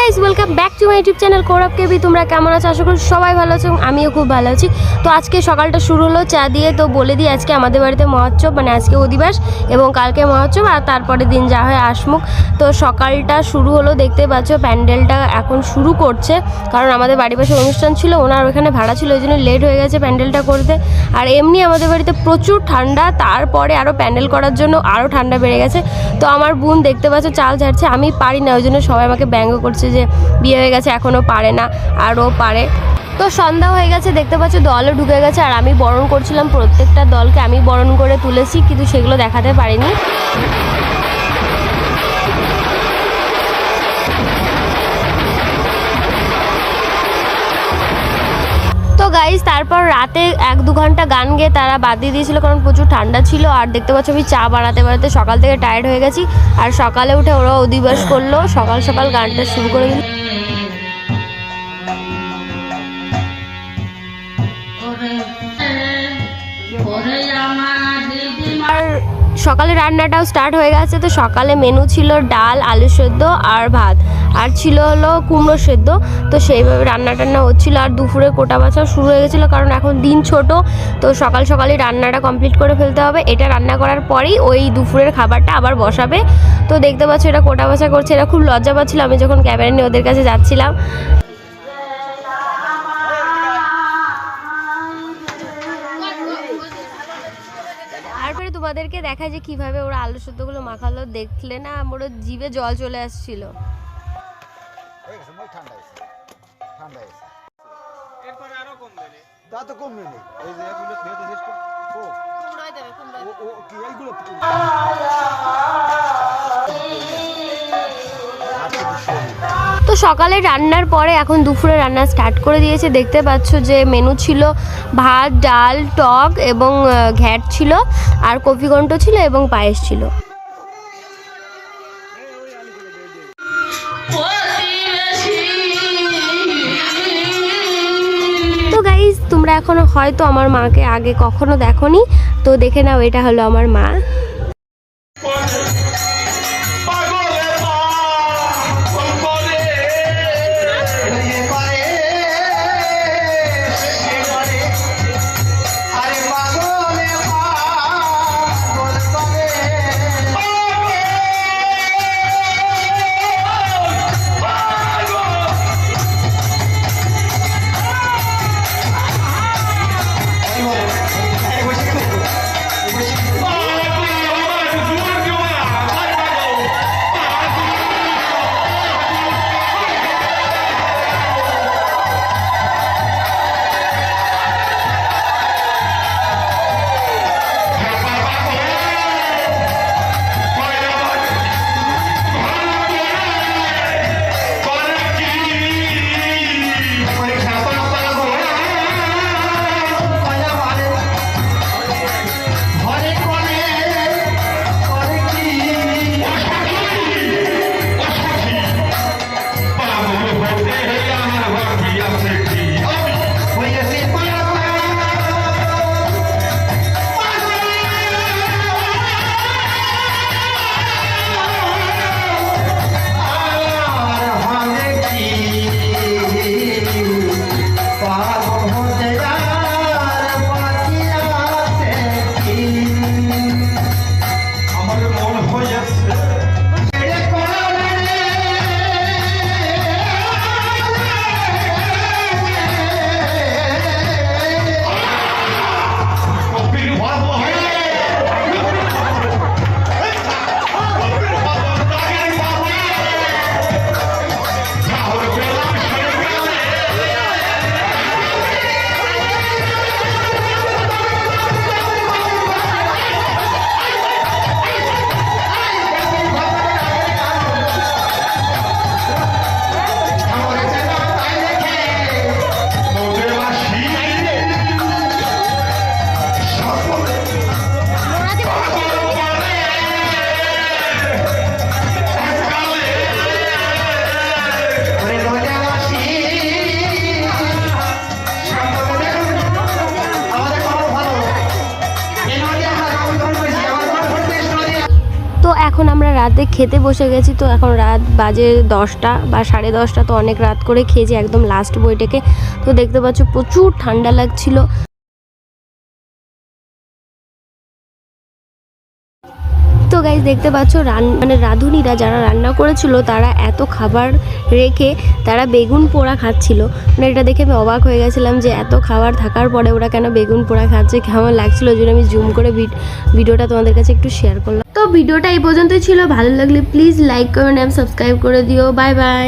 Guys welcome back to my YouTube channel Kaurab KB তোমরা কেমন আছো? আশা করি সবাই ভালো আছো আমিও খুব ভালো আছি। তো আজকে সকালটা শুরু হলো, চা দিয়ে তো বলে দিই, আজকে আমাদের বাড়িতে মহোৎসব মানে আজকে অধিবাস এবং কালকে মহোৎসব আর তারপরে দিন যা হয় আসমুখ তো সকালটা শুরু হলো, দেখতে পাচ্ছ, প্যান্ডেলটা এখন শুরু করছে, কারণ আমাদের বাড়ি পাশে অনুষ্ঠান ছিল, ওনার ওখানে ভাড়া ছিল, ওই জন্য লেট হয়ে গেছে প্যান্ডেলটা করতে। আর এমনি আমাদের বাড়িতে প্রচুর ঠান্ডা, তারপরে আরও প্যান্ডেল করার জন্য আরও ঠান্ডা বেড়ে গেছে। তো আমার বোন দেখতে পাচ্ছ, চাল ঝাড়ছে, আমি পারি না, ওই জন্য সবাই আমাকে ব্যঙ্গ করছে যে বিয়ে হয়ে গেছে এখনও পারে না আরও পারে। তো সন্ধ্যা হয়ে গেছে, দেখতে পাচ্ছ দলও ঢুকে গেছে, আর আমি বরণ করছিলাম প্রত্যেকটা দলকে, আমি বরণ করে তুলেছি, কিন্তু সেগুলো দেখাতে পারিনি। গাইজ তারপর রাতে এক দু ঘণ্টা গান গেয়ে তারা বাদ দিয়ে দিয়েছিল, কারণ প্রচুর ঠান্ডা ছিল। আর দেখতে পাচ্ছ, আমি চা বানাতে বানাতে সকাল থেকে টায়ার্ড হয়ে গেছি। আর সকালে উঠে ওরা অধিবাস করল। সকাল সকাল গানটা শুরু করে দিল। আর সকালে রান্নাটাও স্টার্ট হয়ে গেছে। তো সকালে মেনু ছিল ডাল, আলু সেদ্ধ আর ভাত। আর ছিল হলো কুমড়ো সেদ্ধ, তো সেইভাবে রান্না টান্না হচ্ছিল। আর দুপুরে কোটা বাছা শুরু হয়ে গেছিল, কারণ এখন দিন ছোট, তো সকাল সকালই রান্নাটা কমপ্লিট করে ফেলতে হবে। এটা রান্না করার পরেই ওই দুপুরের খাবারটা আবার বসাবে। তো দেখতে পাচ্ছ এটা কোটা বাছা করছে এটা খুব লজ্জা পাচ্ছিল। আমি যখন ক্যামেরা নিয়ে ওদের কাছে যাচ্ছিলাম, তারপরে তোমাদেরকে দেখা যে কীভাবে ওরা আলু সেদ্ধগুলো মাখালো। দেখলে না, আমার জিভে জল চলে আসছিল। ঠান্ডা হয়েছে ঠান্ডা হয়েছে এরপরে আরও কমবে তা তো কমবে নেই এই যে এগুলো ভেজে শেষ ও। ও- ও কি এইগুলো তো সকালে রান্নার পরে এখন দুপুরে রান্না স্টার্ট করে দিয়েছে। দেখতে পাচ্ছ যে মেনু ছিল ভাত ডাল টক এবং ঘ্যাট ছিল আর কফি ঘন্ট ছিল এবং পায়েস ছিল। তোমরা এখনও হয়তো আমার মাকে আগে কখনো দেখোনি। তো দেখে নাও, এটা হলো আমার মা। এখন আমরা রাতে খেতে বসে গেছি, তো এখন রাত বাজে দশটা বা সাড়ে দশটা, তো অনেক রাত করে খেয়েছি একদম লাস্ট বইটাকে। তো দেখতে পাচ্ছ প্রচুর ঠান্ডা লাগছিল। তো গাইজ দেখতে পাচ্ছ রান মানে রাঁধুনিরা যারা রান্না করেছিল, তারা এত খাবার রেখে তারা বেগুন পোড়া খাচ্ছিল। মানে এটা দেখে আমি অবাক হয়ে গেছিলাম যে এত খাবার থাকার পরে ওরা কেন বেগুন পোড়া খাচ্ছে, কেমন লাগছিল? ওই জন্য আমি জুম করে ভিড- ভিডিওটা তোমাদের কাছে একটু শেয়ার করলাম। ভিডিওটা এই পর্যন্তই ছিল। ভালো লাগলে প্লিজ লাইক করুন এবং সাবস্ক্রাইব করে দিও। Bye bye